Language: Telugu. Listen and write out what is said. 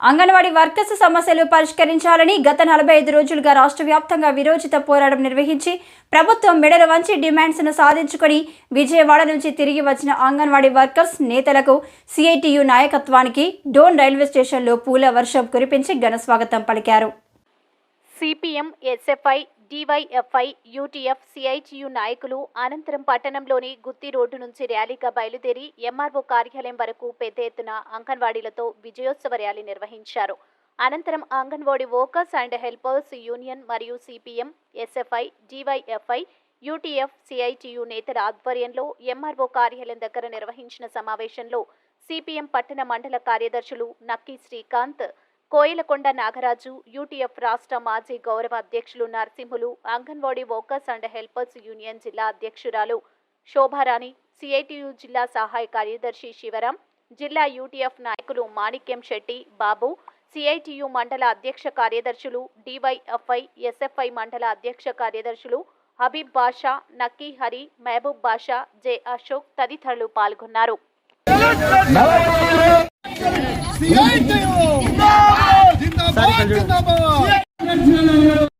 అంగన్వాడీ వర్కర్స్ సమస్యలు పరిష్కరించాలని గత నలభై ఐదు రోజులుగా రాష్ట్ర వ్యాప్తంగా విరోచిత పోరాటం నిర్వహించి ప్రభుత్వం మెడలు వంచి డిమాండ్స్ను సాధించుకొని విజయవాడ నుంచి తిరిగి వచ్చిన అంగన్వాడీ వర్కర్స్ నేతలకు సిఐటియు నాయకత్వానికి డోన్ రైల్వే స్టేషన్లో పూల వర్షం కురిపించి ఘన స్వాగతం పలికారు. CPM SFI DYFI UTF CITU నాయకులు అనంతరం పట్టణంలోని గుత్తి రోడ్డు నుంచి ర్యాలీగా బయలుదేరి ఎంఆర్ఓ కార్యాలయం వరకు పెద్ద ఎత్తున అంగన్వాడీలతో విజయోత్సవ ర్యాలీ నిర్వహించారు. అనంతరం anganwadi workers and helpers union మరియు CPM SFI DYFI UTF CITU నేతల ఆధ్వర్యంలో ఎంఆర్ఓ కార్యాలయం దగ్గర నిర్వహించిన సమావేశంలో సిపిఎం పట్టణ మండల కార్యదర్శులు నక్కి శ్రీకాంత్ కోయిలకొండ నాగరాజు యూటీఎఫ్ రాష్ట్ర మాజీ గౌరవ అధ్యక్షులు Narasimhulu anganwadi workers and helpers union జిల్లా అధ్యక్షురాలు శోభారాణి సిఐటియు జిల్లా సహాయ కార్యదర్శి శివరాం జిల్లా యూటీఎఫ్ నాయకులు మాణిక్యం శెట్టి బాబు సిఐటియు మండల అధ్యక్ష కార్యదర్శులు డివైఎఫ్ఐ ఎస్ఎఫ్ఐ మండల అధ్యక్ష కార్యదర్శులు హబీబ్ బాషా నక్కీ హరి మహబూబ్ బాషా జె అశోక్ తదితరులు పాల్గొన్నారు. జిందాబాద్ జిందాబాద్